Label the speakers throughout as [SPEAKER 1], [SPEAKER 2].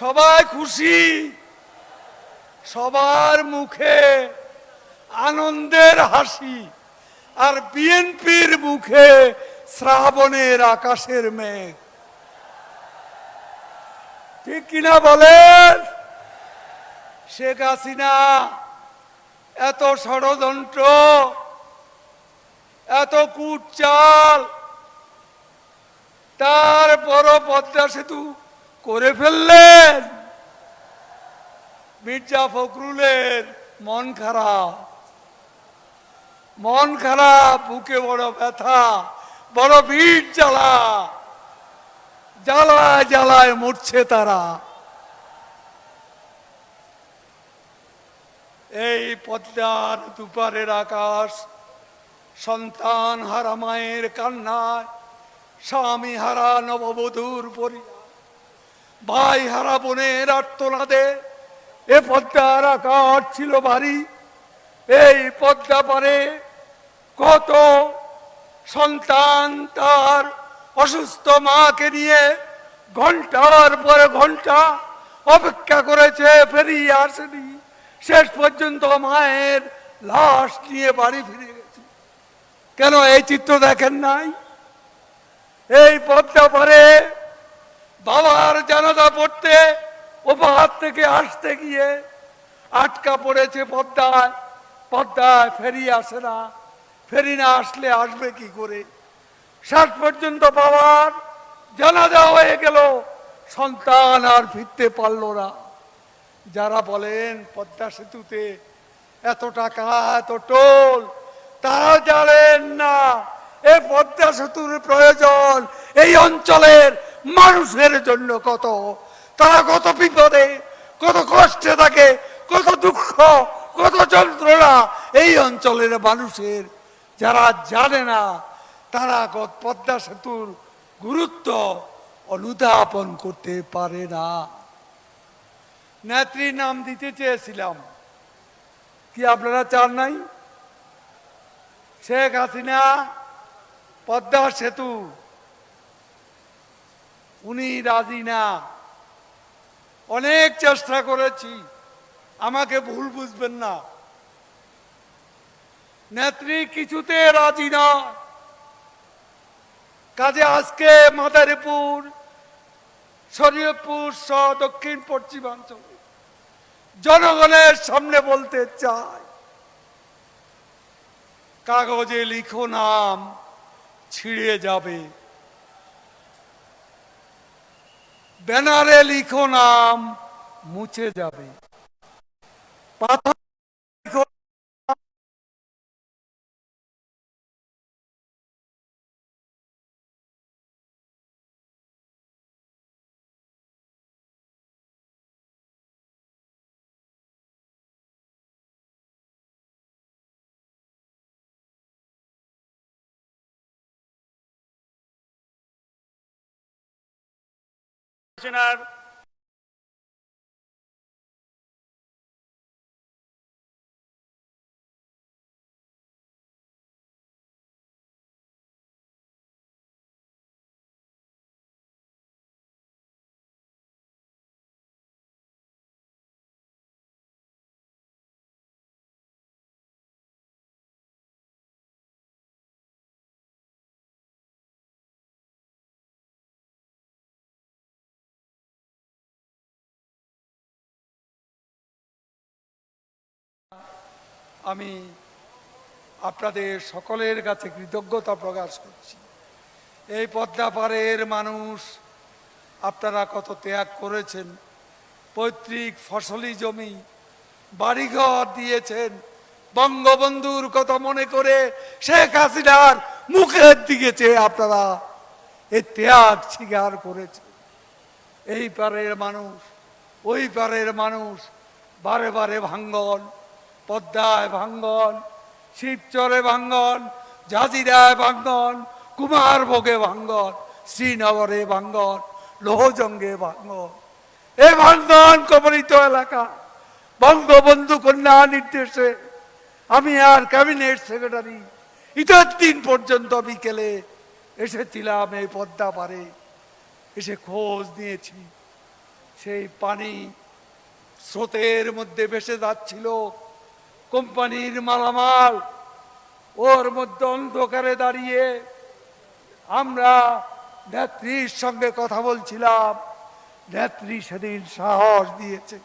[SPEAKER 1] সবাই খুশি, সবার মুখে আনন্দের হাসি, আর বিএনপির মুখে শ্রাবণের আকাশের মেঘ। ঠিক কিনা বলেন? শেখ হাসিনা এত ষড়যন্ত্র, এত কুটচাল তারপর পদ্মা সেতু করে ফেললেন। মির্জা ফখরুলের মন খারাপ। মন খারাপ, বুকে বড় ব্যথা, বড় ভিড় জ্বালা। জ্বালায় জ্বালায় মরছে তারা। এই পদ্মার দুপারের আকাশ, সন্তান হারা মায়ের কান্নায়, স্বামী হারা নববধূর পরিবার। ভাই হারা বোনের আত্মনাদে এ পদ্মার আকাশ ছিল ভারী এই পদ্মা পারে কত সন্তান তার অসুস্থ মাকে নিয়ে ঘণ্টার পরে ঘণ্টা অপেক্ষা করেছে, ফেরিয়ে আসেনি। শেষ পর্যন্ত মায়ের লাশ নিয়ে বাড়ি ফিরে গেছে। কেন এই চিত্র দেখেন নাই? এই পদ্মা পারে বাবার জানাজা পড়তে, ও পাহাড় থেকে আসতে গিয়ে আটকা পড়েছে পদ্মায়। পদ্মায় ফেরি আসে না। ফেরি না আসলে আসবে কি করে? শেষ পর্যন্ত বাবার জানাজা হয়ে গেল। সন্তান আর ফিরতে পারল না। যারা বলেন, পদ্মা সেতুতে এত টাকা, এত টোল, তারা জানেন না। এ পদ্মা সেতুর প্রয়োজন, এই অঞ্চলের মানুষের জন্য কত। তারা কত বিপদে, কত কষ্টে থাকে, কত দুঃখ, কত যন্ত্রণা এই অঞ্চলের মানুষের। যারা জানে না, তারা পদ্মা সেতুর গুরুত্ব অনুধাবন করতে পারে না। নেত্রীর নাম দিতে চেয়েছিলাম। কি আপনারা চান নাই? শেখ হাসিনা পদ্মা সেতু উনি রাজি না। অনেক চেষ্টা করেছি, আমাকে ভুল বুঝবেন না। নেত্রী কিছুতে রাজি না। কাজে আজকে মাদারীপুর, শরীয়তপুর সহ দক্ষিণ পশ্চিমাঞ্চলে, জনগণের সামনে বলতে চাই, কাগজে লিখো নাম, ছিঁড়ে যাবে। ব্যানারে লিখো নাম মুছে যাবে। পাথর
[SPEAKER 2] সেনার
[SPEAKER 1] আমি আপনাদের সকলের কাছে কৃতজ্ঞতা প্রকাশ করছি। এই পদ্মা পাড়ের মানুষ আপনারা কত ত্যাগ করেছেন, পৈতৃক ফসলি জমি, বাড়িঘর দিয়েছেন, বঙ্গবন্ধুর কথা মনে করে শেখ হাসিনার মুখের দিকে চেয়ে আপনারা এই ত্যাগ স্বীকার করেছেন। এই পারের মানুষ, ওই পারের মানুষ বারে বারে ভাঙ্গন পদ্মায় ভাঙ্গন, শিবচরে ভাঙ্গন জাজিরায় ভাঙ্গন কুমারভোগে ভাঙ্গন, শ্রীনগরে ভাঙ্গন, লোহজঙ্গে ভাঙ্গন। এ ভাঙ্গন কবলিত এলাকা, বঙ্গবন্ধু কন্যা নির্দেশে। আমি আর ক্যাবিনেট সেক্রেটারি ঈদের দিন পর্যন্ত বিকেলে এসেছিলাম এই পদ্মা পারে। এসে খোঁজ নিয়েছি। সেই পানি স্রোতের মধ্যে ভেসে যাচ্ছিল। কোম্পানির মালামাল, ওর মধ্যে অন্ধকারে দাঁড়িয়ে আমরা নেত্রীর সঙ্গে কথা বলছিলাম। নেত্রী সেদিন সাহস দিয়েছে।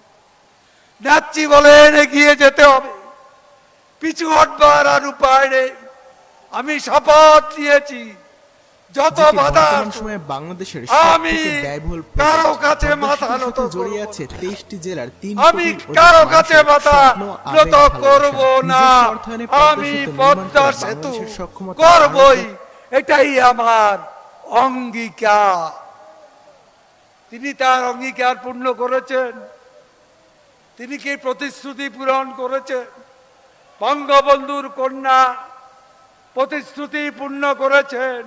[SPEAKER 1] নেত্রী বলেন, এগিয়ে যেতে হবে। পিছু হটবার আর উপায় নেই। আমি শপথ নিয়েছি। যত বাধা
[SPEAKER 2] সময়ে বাংলাদেশের
[SPEAKER 1] আমি
[SPEAKER 2] ব্যয়বহুল কারও
[SPEAKER 1] কাছে মাথা নত
[SPEAKER 2] জড়িয়ে আছে তেইশটি জেলার তিন
[SPEAKER 1] আমি
[SPEAKER 2] কারও
[SPEAKER 1] কাছে মাথা নত করব না। আমি পদ্মা সেতু করবই। এটাই আমার অঙ্গীকার। তিনি তার অঙ্গীকার পূর্ণ করেছেন। তিনি কি প্রতিশ্রুতি পূরণ করেছেন? বঙ্গবন্ধুর কন্যা প্রতিশ্রুতি পূর্ণ করেছেন।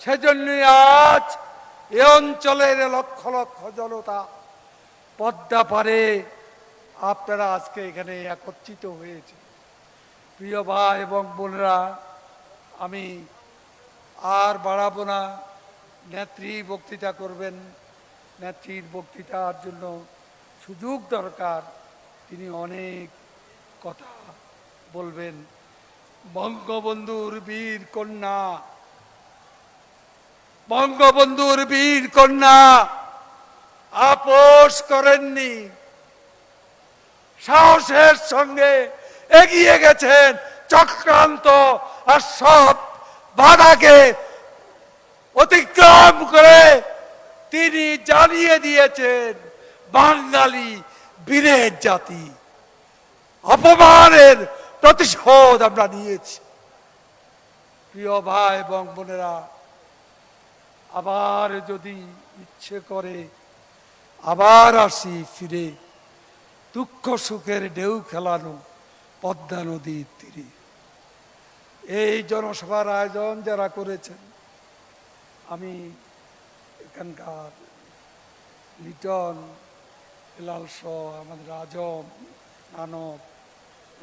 [SPEAKER 1] সেজন্য আজ এ অঞ্চলের লক্ষ লক্ষ জনতা পদ্মা পারে আপনারা আজকে এখানে একত্রিত হয়েছে। প্রিয় ভাই এবং বোনেরা, আমি আর বাড়াবো না। নেত্রী বক্তৃতা করবেন। নেত্রীর বক্তৃতার জন্য সুযোগ দরকার। তিনি অনেক কথা বলবেন। বঙ্গবন্ধুর বীর কন্যা বঙ্গবন্ধুর বীর কন্যা। আপোষ করেননি। সাহসের সঙ্গে এগিয়ে গেছেন চক্রান্ত আর সব বাধাকে অতিক্রম করে তিনি জানিয়ে দিয়েছেন, বাঙালি বীরের জাতি। অপমানের প্রতিশোধ আমরা নিয়েছি। প্রিয় ভাই এবং বোনেরা আবার যদি ইচ্ছে করে, আবার আসি ফিরে, দুঃখ সুখের ঢেউ খেলানো পদ্মা নদীর তীরে। এই জনসভার আয়োজন যারা করেছেন, আমি এখানকার লিটন, হেলাল আমাদের আজম, মানব,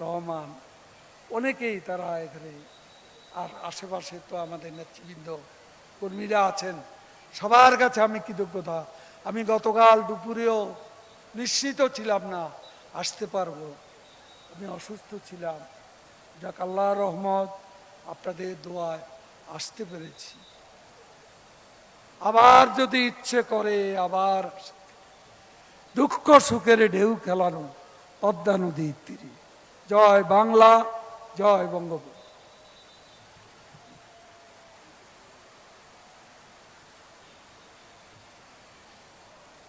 [SPEAKER 1] রহমান, অনেকেই তারা এখানে, আর আশেপাশে তো আমাদের নেতৃবৃন্দ কর্মীরা আছেন, সবার কাছে আমি কৃতজ্ঞতা। আমি গতকাল দুপুরেও নিশ্চিত ছিলাম না, আসতে পারব। আমি অসুস্থ ছিলাম। যাক আল্লাহ রহমত, আপনাদের দোয়ায় আসতে পেরেছি। আবার যদি ইচ্ছে করে, আবার দুঃখ সুখের ঢেউ খেলানো, পদ্মা নদীর তীরে। জয় বাংলা, জয় বঙ্গবন্ধু।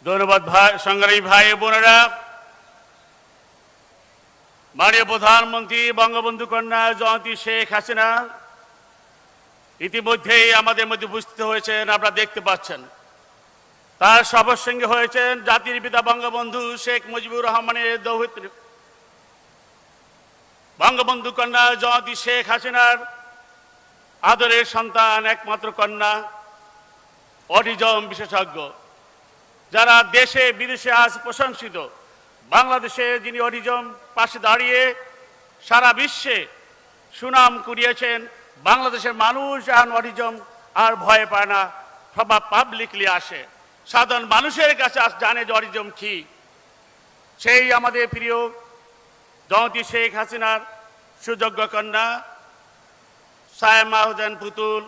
[SPEAKER 3] ধন্যবাদ ভাই, সংগ্রামী ভাই বোনেরা। মাননীয় প্রধানমন্ত্রী, বঙ্গবন্ধু কন্যা জয়ন্তী শেখ হাসিনা, ইতিমধ্যেই আমাদের মধ্যে উপস্থিত হয়েছেন, আপনারা দেখতে পাচ্ছেন। তার সবার সঙ্গে হয়েছেন জাতির পিতা বঙ্গবন্ধু শেখ মুজিবুর রহমানের দৌহিত্রী। বঙ্গবন্ধু কন্যা জয়ন্তী শেখ হাসিনার আদরের সন্তান একমাত্র কন্যা, অটিজম বিশেষজ্ঞ। যারা দেশে, বিদেশে আজ প্রশংসিত, বাংলাদেশে যিনি অরিজম পাশে দাঁড়িয়ে সারা বিশ্বে সুনাম কুড়িয়েছেন, বাংলাদেশের মানুষ এখন অরিজম আর ভয় পায় না সবা পাবলিকলি আসে। সাধারণ মানুষের কাছে আজ জানে যে অরিজম কি। সেই আমাদের প্রিয় জয়ন্তী শেখ হাসিনার সুযোগ্য কন্যা সায়মা হোসেন পুতুল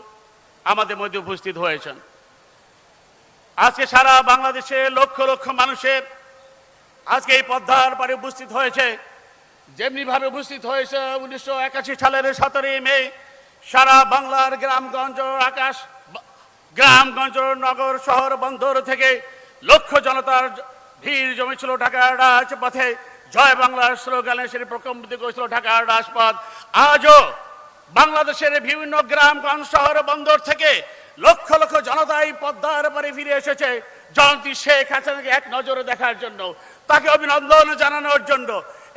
[SPEAKER 3] আমাদের মধ্যে উপস্থিত হয়েছেন। আজকে সারা বাংলাদেশে লক্ষ লক্ষ মানুষের আজকে এই পদ্মার পারে উপস্থিত হয়েছে। যেমনিভাবে উপস্থিত হয়েছে উনিশশো একাশি সালের সতেরোই মে, সারা বাংলার গ্রামগঞ্জ, আকাশ, গ্রামগঞ্জ, নগর, শহর, বন্দর থেকে লক্ষ জনতার ভিড় জমেছিল ঢাকার রাজপথে। জয় বাংলার স্লোগানে সেটি প্রকম্পিত করেছিল ঢাকার রাজপথ। আজও বাংলাদেশের বিভিন্ন গ্রামগঞ্জ, শহর, বন্দর থেকে লক্ষ লক্ষ জনতা এই পদ্মার পারে ফিরে এসেছে। জয়ন্তী শেখ হাসিনাকে এক নজরে দেখার জন্য, তাকে অভিনন্দন জানানোর জন্য,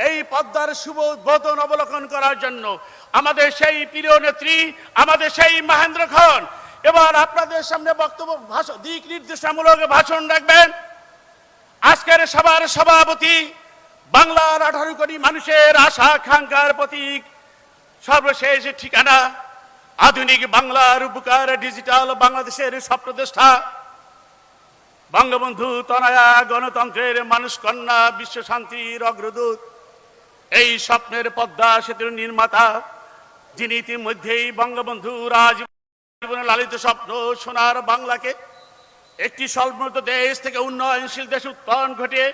[SPEAKER 3] এই পদ্মার শুভ উদ্বোধন অবলোকন করার জন্য। আমাদের সেই প্রিয় নেত্রী, আমাদের সেই মহেন্দ্র খন, এবার আপনাদের সামনে বক্তব্য ভাষণ দিক নির্দেশামূলক ভাষণ রাখবেন। আজকের সবার সভাপতি, বাংলার আঠারো কোটি মানুষের আশা আকাঙ্ক্ষার প্রতীক, সর্বশেষ ঠিকানা আধুনিক বাংলার উপকার ডিজিটাল বাংলাদেশের স্বপ্নদ্রষ্টা বঙ্গবন্ধু তনয়া গণতন্ত্রের মানুষ কন্যা বিশ্ব শান্তির অগ্রদূত। এই স্বপ্নের পদ্মা সেতুর নির্মাতা, যিনি ইতিমধ্যেই বঙ্গবন্ধু রাজীবনে লালিত স্বপ্ন সোনার বাংলাকে একটি স্বল্পোন্নত দেশ থেকে উন্নয়নশীল দেশ উত্তরণ ঘটিয়ে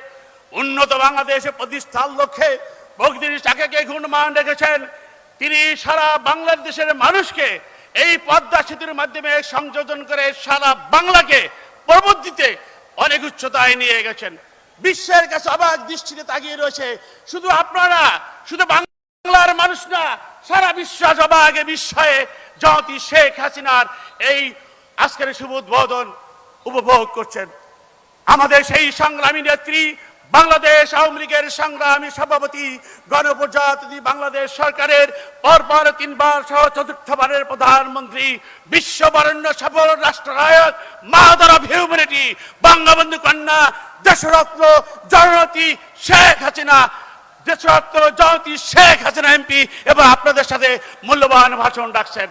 [SPEAKER 3] উন্নত বাংলাদেশে প্রতিষ্ঠার লক্ষ্যে বগদিনী চাকাকে গুণমান রেখেছেন। তিনি সারা বাংলাদেশের মানুষকে এই পদ্মা সেতুর মাধ্যমে সংযোজন করে সারা বাংলাকে প্রবর্তিতে অনেক উচ্চতায় নিয়ে গেছেন। বিশ্বের কাছে অবাক দৃষ্টিতে তাকিয়ে রয়েছে। শুধু আপনারা, শুধু বাংলার মানুষ না, সারা বিশ্ব অবাকে বিস্ময়ে জয়তী শেখ হাসিনার এই আজকের শুভ উদ্বোধন উপভোগ করছেন। আমাদের সেই সংগ্রামী নেত্রী বাংলাদেশ আওয়ামী লীগের সংগ্রামী সভাপতি, গণপ্রজাতন্ত্রী বাংলাদেশ সরকারের পরপর তিনবার সহ চতুর্থবারের প্রধানমন্ত্রী, বিশ্ববরণ্য সফল রাষ্ট্রনায়ক মাদার অফ হিউম্যানিটি, বঙ্গবন্ধু কন্যা দেশরত্ন জননেত্রী শেখ হাসিনা, দেশরত্ন জয়তী শেখ হাসিনা এমপি এবং আপনাদের সাথে মূল্যবান ভাষণ রাখছেন।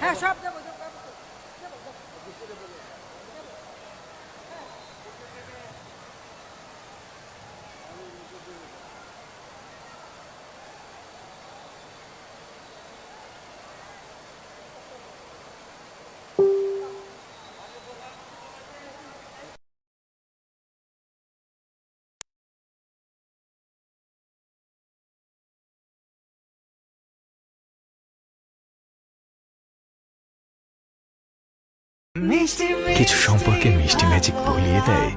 [SPEAKER 2] হ্যাঁ সব দেবো দেবো। Thank you.
[SPEAKER 4] কিছু সম্পর্কে মিষ্টি ম্যাজিক বলিয়ে দেয়